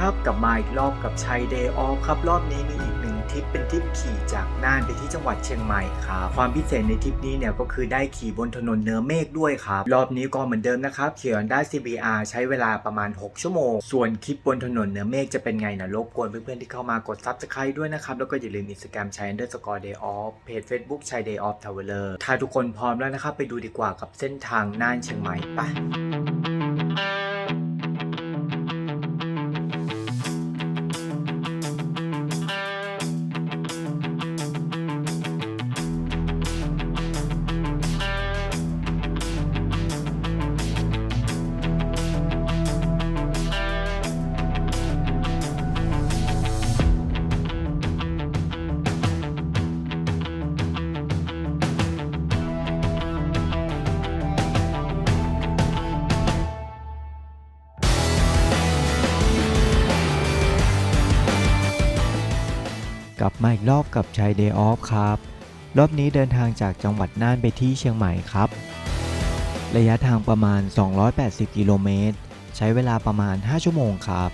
ครับกลับมาอีกรอบกับชัยเดย์ออฟครับ รอบนี้มีอีกหนึ่งทริปเป็นทริปขี่จากน่านไปที่จังหวัดเชียงใหม่ครับความพิเศษในทริปนี้เนี่ยก็คือได้ขี่บนถนนเนื้อเมฆด้วยครับ รอบนี้ก็เหมือนเดิมนะครับขี่ Honda CBR ใช้เวลาประมาณ 6 ชั่วโมง ส่วนคลิปบนถนนเนื้อเมฆจะเป็นไงนะรบกวนเพื่อนๆที่เข้ามากด Subscribe ด้วยนะครับ แล้วก็อย่าลืม Instagram ชัย underscore day off เพจ Facebook ชัย day off traveler ถ้าทุกคนพร้อมแล้วนะครับไปดูดีกว่ากับเส้นทางน่านเชียงใหม่ไป อีกรอบกับชัยเดย์ออฟครับ รอบนี้เดินทางจากจังหวัดน่านไปที่เชียงใหม่ครับ ระยะทางประมาณ 280 กิโลเมตร ใช้เวลาประมาณ 5 ชั่วโมงครับ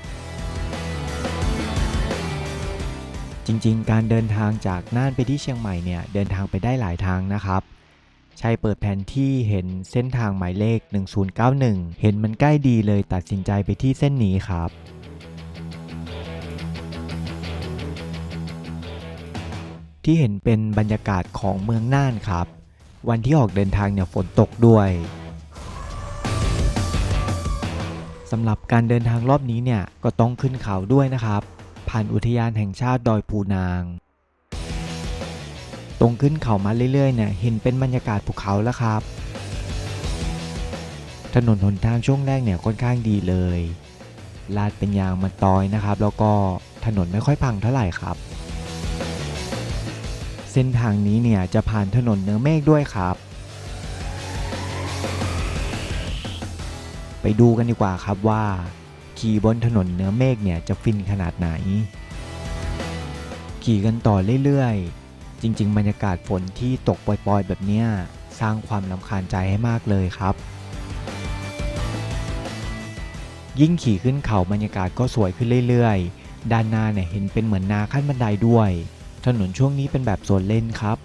จริงๆ การเดินทางจากน่านไปที่เชียงใหม่เนี่ย เดินทางไปได้หลายทางนะครับชัยเปิดแผนที่เห็นเส้นทางหมายเลข 1091 เห็นมันใกล้ดีเลยตัดสินใจไปที่เส้นนี้ครับ ที่เห็นเป็นบรรยากาศของเมืองน่านครับ วันที่ออกเดินทางเนี่ยฝนตกด้วยสำหรับการเดินทางรอบนี้เนี่ยก็ต้องขึ้นเขาด้วยนะครับ ผ่านอุทยานแห่งชาติดอยปูนาง ตรงขึ้นเขามาเรื่อยๆเนี่ยเห็นเป็นบรรยากาศภูเขาแล้วครับ ถนนหนทางช่วงแรกเนี่ยค่อนข้างดีเลยลาดเป็นยางมะตอยนะครับ แล้วก็ถนนไม่ค่อยพังเท่าไหร่ครับ เส้นทางนี้เนี่ยจะผ่านถนนเนื้อเมฆด้วยครับ ไปดูกันดีกว่าครับว่า ขี่บนถนนเนื้อเมฆเนี่ยจะฟินขนาดไหน ขี่กันต่อเรื่อยๆ จริง ๆ บรรยากาศฝนที่ตกปล่อยๆ แบบเนี้ยสร้างความลำคาญใจให้มากเลยครับยิ่งขี่ขึ้นเขาบรรยากาศก็สวยขึ้นเรื่อยๆ ด้านหน้าเนี่ยเห็นเป็นเหมือนนาขั้นบันไดด้วย ถนนช่วงนี้เป็นแบบโซนเล่นครับ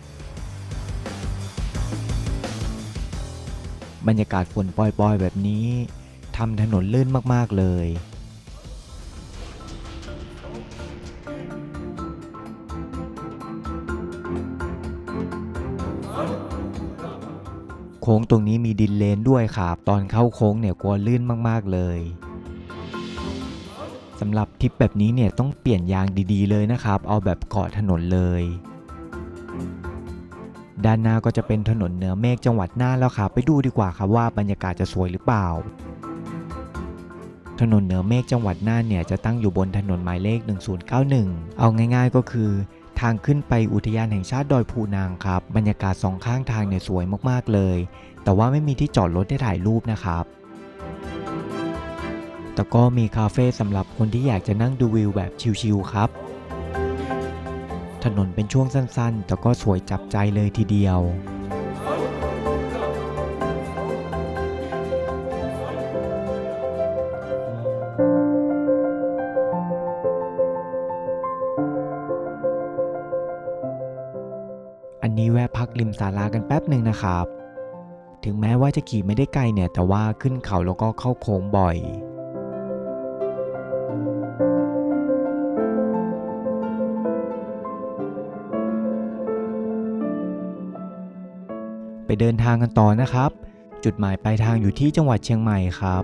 บรรยากาศฝนปล่อยๆ แบบนี้ทำถนนลื่นมากๆเลยโค้งตรงนี้มีดินเลนด้วยครับ ตอนเข้าโค้งเนี่ยกลัวลื่นมากๆเลย สำหรับทริปแบบนี้เนี่ยต้องเปลี่ยนยางดีๆเลยนะครับ เอาแบบเกาะถนนเลย ด้านหน้าก็จะเป็นถนนเหนือเมฆจังหวัดน่านแล้วครับ ไปดูดีกว่าครับว่าบรรยากาศจะสวยหรือเปล่า ถนนเหนือเมฆจังหวัดน่านเนี่ยจะตั้งอยู่บนถนนหมายเลข 1091 เอาง่ายๆก็คือ ทางขึ้นไปอุทยานแห่งชาติดอยพูนางครับ บรรยากาศสองข้างทางเนี่ยสวยมากๆเลย แต่ว่าไม่มีที่จอดรถให้ถ่ายรูปนะครับ แต่ก็มีคาเฟ่สำหรับคนที่อยากจะนั่งดูวิวแบบชิลๆครับ ถนนเป็นช่วงสั้นๆ แต่ก็สวยจับใจเลยทีเดียวอันนี้แวะพักริมศาลากันแป๊บหนึ่งนะครับ ถึงแม้ว่าจะขี่ไม่ได้ไกลเนี่ย แต่ว่าขึ้นเขาแล้วก็เข้าโค้งบ่อย ไปเดินทางกันต่อนะครับ จุดหมายปลายทางอยู่ที่จังหวัดเชียงใหม่ครับ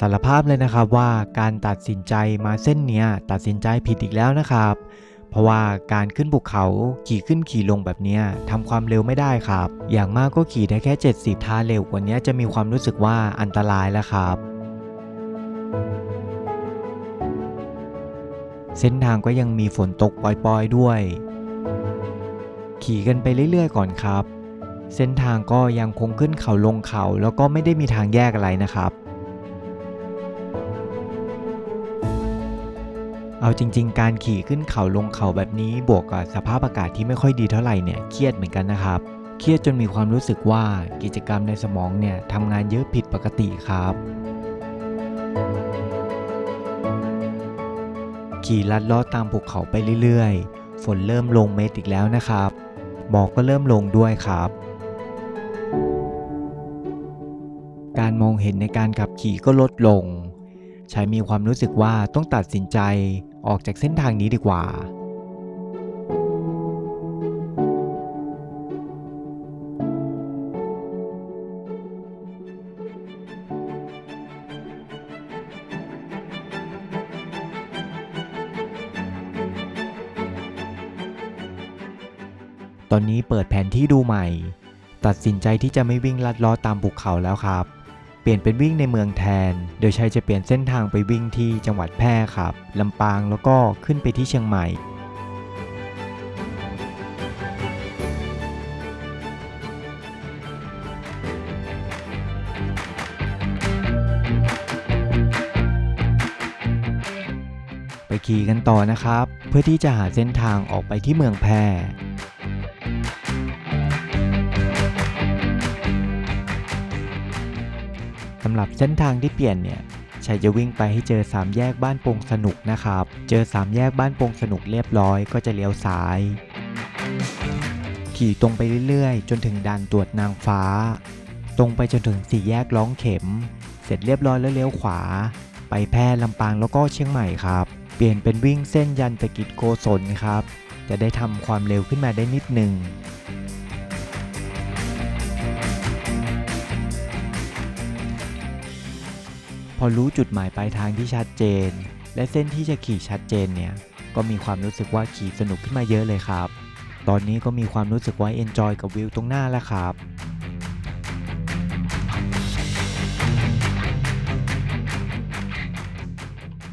สารภาพเลยนะครับว่าการตัดสินใจมาเส้นเนี้ยตัดสินใจผิดอีกแล้วนะครับ เพราะว่าการขึ้นภูเขาขี่ขึ้นขี่ลงแบบเนี้ยทำความเร็วไม่ได้ครับ อย่างมากก็ขี่ได้แค่ 70ท้าเร็วกว่านี้จะมีความรู้สึกว่าอันตรายแล้วครับ เส้นทางก็ยังมีฝนตกปล่อยๆด้วย ขี่กันไปเรื่อยๆ ก่อนครับ เส้นทางก็ยังคงขึ้นเขาลงเขาแล้วก็ไม่ได้มีทางแยกอะไรนะครับ เอาจริง ๆ การขี่ขึ้นเขาลงเขาแบบนี้บวกกับสภาพอากาศที่ไม่ค่อยดีเท่าไหร่เนี่ยเครียดเหมือนกันนะครับ เครียดจนมีความรู้สึกว่ากิจกรรมในสมองเนี่ยทำงานเยอะผิดปกติครับ ขี่ลัดเลาะตามภูเขาไปเรื่อยๆ ฝนเริ่มลงเม็ดอีกแล้วนะครับ หมอกก็เริ่มลงด้วยครับ การมองเห็นในการขับขี่ก็ลดลง ชายมีความรู้สึกว่าต้องตัดสินใจออกจากเส้นทางนี้ดีกว่า ตอนนี้เปิดแผนที่ดูใหม่ ตัดสินใจที่จะไม่วิ่งลัดล้อตามภูเขาแล้วครับ เปลี่ยนเป็นวิ่งในเมืองแทน โดยชัยจะเปลี่ยนเส้นทางไปวิ่งที่จังหวัดแพร่ครับลำปางแล้วก็ขึ้นไปที่เชียงใหม่ไปขี่กันต่อนะครับ เพื่อที่จะหาเส้นทางออกไปที่เมืองแพร่ สำหรับเส้นทางที่เปลี่ยนเนี่ยชัยจะวิ่งไปให้เจอสามแยกบ้านโปงสนุกนะครับ เจอสามแยกบ้านโปงสนุกเรียบร้อยก็จะเลี้ยวซ้าย ขี่ตรงไปเรื่อยๆ จนถึงด่านตรวจนางฟ้า ตรงไปจนถึงสี่แยกร้องเข็ม เสร็จเรียบร้อยแล้วเลี้ยวขวา ไปแพร่ลำปางแล้วก็เชียงใหม่ครับ เปลี่ยนเป็นวิ่งเส้นยันตะกิจโกศลครับ จะได้ทำความเร็วขึ้นมาได้นิดหนึ่ง อรู้จุดหมายปลายทางที่ชัดเจน และเส้นที่จะขี่ชัดเจนเนี่ย ก็มีความรู้สึกว่าขี่สนุกขึ้นมาเยอะเลยครับ ตอนนี้ก็มีความรู้สึกว่าเอนจอยกับวิวตรงหน้าแล้วครับ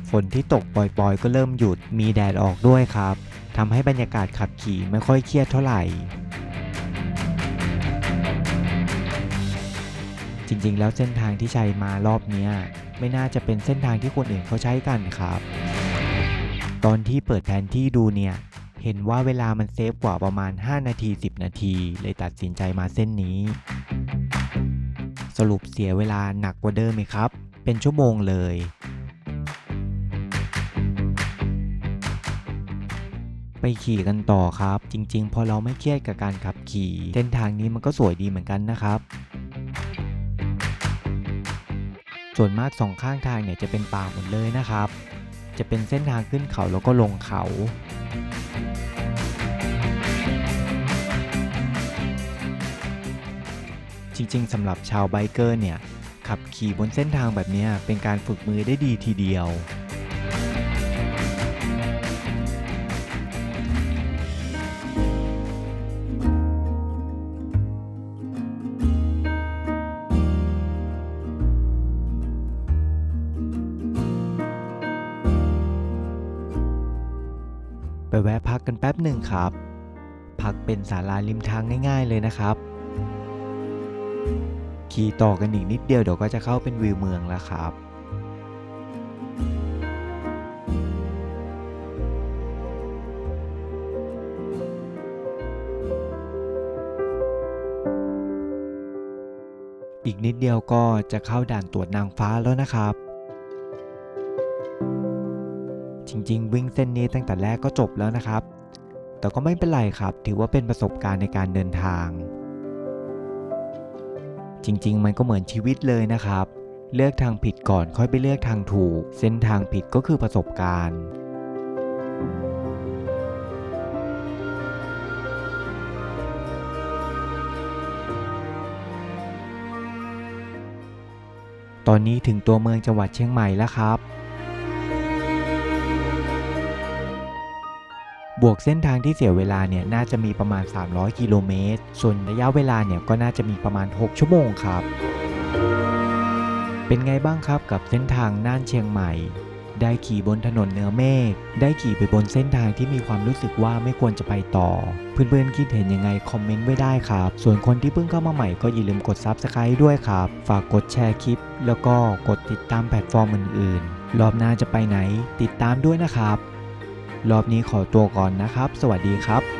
ฝนที่ตกปล่อยๆ ก็เริ่มหยุด มีแดดออกด้วยครับ ทำให้บรรยากาศขับขี่ไม่ค่อยเครียดเท่าไหร่ จริงๆ แล้วเส้นทางที่ชัยมารอบนี้ไม่น่าจะเป็นเส้นทางที่คนอื่นเขาใช้กันครับ ตอนที่เปิดแผนที่ดูเนี่ย เห็นว่าเวลามันเซฟกว่าประมาณ 5 นาที 10 นาที เลยตัดสินใจมาเส้นนี้ สรุปเสียเวลาหนักกว่าเดิมไหมครับ เป็นชั่วโมงเลย ไปขี่กันต่อครับ จริง ๆ พอเราไม่เครียดกับการขับขี่ เส้นทางนี้มันก็สวยดีเหมือนกันนะครับ ส่วนมากสองข้างทางเนี่ยจะเป็นป่าหมดเลยนะครับ จะเป็นเส้นทางขึ้นเขาแล้วก็ลงเขา จริงๆสำหรับชาวไบเกอร์เนี่ยขับขี่บนเส้นทางแบบเนี้ยเป็นการฝึกมือได้ดีทีเดียว กันแป๊บหนึ่งครับ พักเป็นศาลาริมทางง่าย ๆ เลยนะครับ ขี่ต่อกันอีกนิดเดียวเดี๋ยวก็จะเข้าเป็นวิวเมืองแล้วครับอีกนิดเดียวก็จะเข้าด่านตรวจนางฟ้าแล้วนะครับ จริงๆ วิ่งเส้นนี้ตั้งแต่แรกก็จบแล้วนะครับ แต่ก็ไม่เป็นไรครับ ถือว่าเป็นประสบการณ์ในการเดินทาง จริงๆ มันก็เหมือนชีวิตเลยนะครับ เลือกทางผิดก่อนค่อยไปเลือกทางถูก เส้นทางผิดก็คือประสบการณ์ตอนนี้ถึงตัวเมืองจังหวัดเชียงใหม่แล้วครับ บวกเส้นทางที่เสียเวลาเนี่ยน่าจะมีประมาณ 300 กิโลเมตร ส่วนระยะเวลาเนี่ยก็น่าจะมีประมาณ 6 ชั่วโมงครับ เป็นไงบ้างครับกับเส้นทางน่านเชียงใหม่ ได้ขี่บนถนนเนื้อเมฆ ได้ขี่ไปบนเส้นทางที่มีความรู้สึกว่าไม่ควรจะไปต่อ เพื่อนๆคิดเห็นยังไงคอมเมนต์ไว้ได้ครับ ส่วนคนที่เพิ่งเข้ามาใหม่ก็อย่าลืมกด Subscribe ด้วยครับ ฝากกดแชร์คลิป แล้วก็กดติดตามแพลตฟอร์มอื่นๆ รอบหน้าจะไปไหน ติดตามด้วยนะครับ รอบนี้ขอตัวก่อนนะครับ สวัสดีครับ